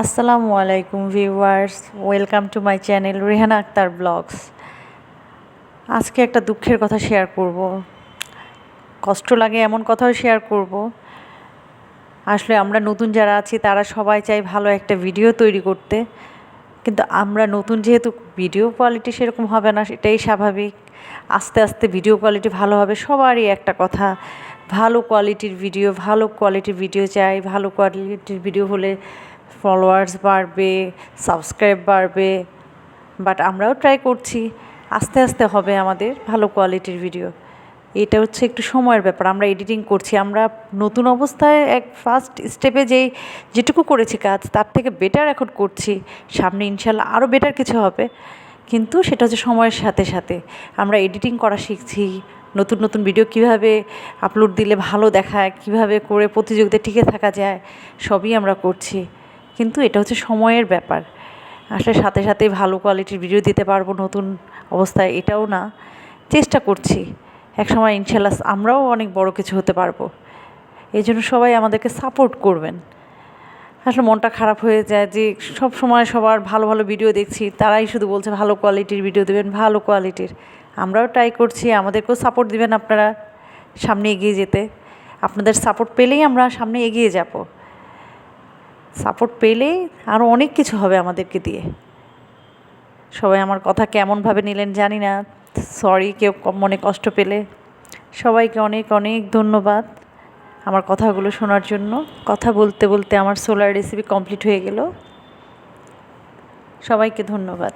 আসসালামু আলাইকুম viewers, welcome to my channel Rehana Akhtar vlogs. আজকে একটা দুঃখের কথা শেয়ার করব। কষ্ট লাগে এমন কথাও শেয়ার করব। আসলে আমরা নতুন যারা আছি, তারা সবাই চাই ভালো একটা ভিডিও তৈরি করতে। কিন্তু আমরা নতুন যেহেতু ভিডিও কোয়ালিটি সেরকম হবে না, সেটাই স্বাভাবিক। আস্তে আস্তে ভিডিও কোয়ালিটি ভালো হবে, সবারই একটা কথা। ভালো কোয়ালিটির ভিডিও, ভালো কোয়ালিটির ভিডিও চাই, ভালো কোয়ালিটির ভিডিও হলে ফলোয়ার্স বাড়বে সাবস্ক্রাইব বাড়বে বাট আমরাও ট্রাই করছি। আস্তে আস্তে হবে আমাদের ভালো কোয়ালিটির ভিডিও এটা হচ্ছে একটু সময়ের ব্যাপার, আমরা এডিটিং করছি। আমরা নতুন অবস্থায় এক ফার্স্ট স্টেপে যেই, যেটুকু করেছি কাজ, তার থেকে বেটার এখন করছি। সামনে ইনশাল্লাহ আরও বেটার কিছু হবে। কিন্তু সেটা হচ্ছে সময়ের সাথে সাথে। আমরা এডিটিং করা শিখছি। নতুন নতুন ভিডিও কীভাবে আপলোড দিলে ভালো দেখায়, কীভাবে করে প্রতিযোগিতায় টিকে থাকা যায়, সবই আমরা করছি। কিন্তু এটা হচ্ছে সময়ের ব্যাপার। আসলে সাথে সাথে ভালো কোয়ালিটির ভিডিও দিতে পারব নতুন অবস্থায়, এটাও না। চেষ্টা করছি। এক সময় ইনশাল্লাহ আমরাও অনেক বড় কিছু হতে পারব। এই জন্য সবাই আমাদেরকে সাপোর্ট করবেন। আসলে মনটা খারাপ হয়ে যায় যে সব সময় সবার ভালো ভালো ভিডিও দেখছি, তারাই শুধু বলছে ভালো কোয়ালিটির ভিডিও দেবেন, ভালো কোয়ালিটির আমরাও ট্রাই করছি, আমাদেরকেও সাপোর্ট দিবেন আপনারা সামনে এগিয়ে যেতে। আপনাদের সাপোর্ট পেলেই আমরা সামনে এগিয়ে যাব। সাপোর্ট পেলে আরও অনেক কিছু হবে আমাদেরকে দিয়ে। সবাই আমার কথা কেমনভাবে নিলেন জানি না। সরি কেউ মনে কষ্ট পেলে। সবাইকে অনেক অনেক ধন্যবাদ আমার কথাগুলো শোনার জন্য। কথা বলতে বলতে আমার সোলার রেসিপি কমপ্লিট হয়ে গেল। সবাইকে ধন্যবাদ।